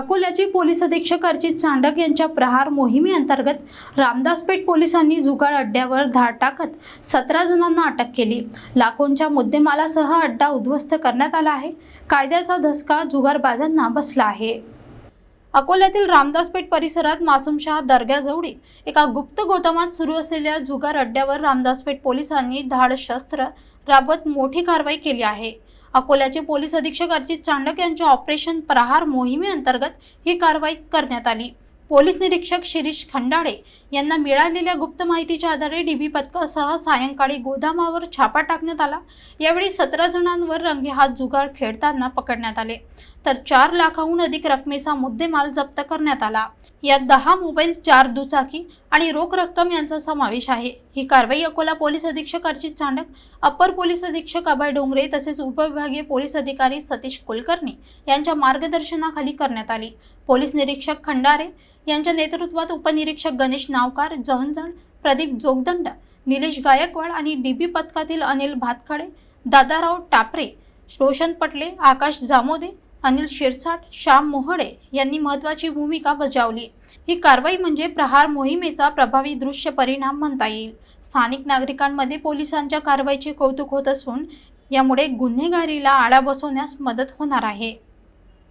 अकोल्याचे पोलीस अधीक्षक अर्जित चांडक यांच्या प्रहार मोहिमेअंतर्गत रामदासपेठ पोलिसांनी जुगाड अड्ड्यावर धाड टाकत सतरा जणांना अटक केली. लाखोंच्या मुद्देमालासह अड्डा उद्ध्वस्त करण्यात आला आहे. कायद्याचा धसका जुगारबाजांना बसला आहे. अकोल्यातील रामदासपेठ परिसरात मासूमशाह दर्ग्याजवळील एका गुप्त गोदामात सुरू असलेल्या जुगार अड्ड्यावर रामदासपेठ पोलिसांनी धाड शस्त्र राबवत मोठी कारवाई केली आहे. अकोल्याचे पोलीस अधीक्षक अर्जित चांडक यांच्या ऑपरेशन प्रहार मोहिमेअंतर्गत ही कारवाई करण्यात आली. पोलीस निरीक्षक शिरीष खंडाळे यांना मिळालेल्या गुप्त माहितीच्या आधारे डीबी पथकासह सायंकाळी गोदामावर छापा टाकण्यात आला. यावेळी सतरा जणांवर रंगेहात जुगार खेळताना पकडण्यात आले. तर चार लाखाहून अधिक रकमेचा मुद्देमाल जप्त करण्यात आला. यात दहा मोबाईल चार दुचाकी आणि रोख रक्कम यांचा समावेश आहे. ही कारवाई अकोला पोलीस अधीक्षक अर्जित चांडक अप्पर पोलीस अधीक्षक अभय डोंगरे तसेच उपविभागीय पोलीस अधिकारी सतीश कुलकर्णी यांच्या मार्गदर्शनाखाली करण्यात आली. पोलीस निरीक्षक खंडारे यांच्या नेतृत्वात उपनिरीक्षक गणेश नावकार जवंजण प्रदीप जोगदंड निलेश गायकवाड आणि डीबी पथकातील अनिल भातखडे दादाराव टापरे रोशन पटले आकाश जामोदे अनिल शिरसाट श्याम मोहडे यांनी महत्त्वाची भूमिका बजावली. ही कारवाई म्हणजे प्रहार मोहिमेचा प्रभावी दृश्य परिणाम म्हणता येईल. स्थानिक नागरिकांमध्ये पोलिसांच्या कारवाईचे कौतुक होत असून यामुळे गुन्हेगारीला आळा बसवण्यास मदत होणार आहे.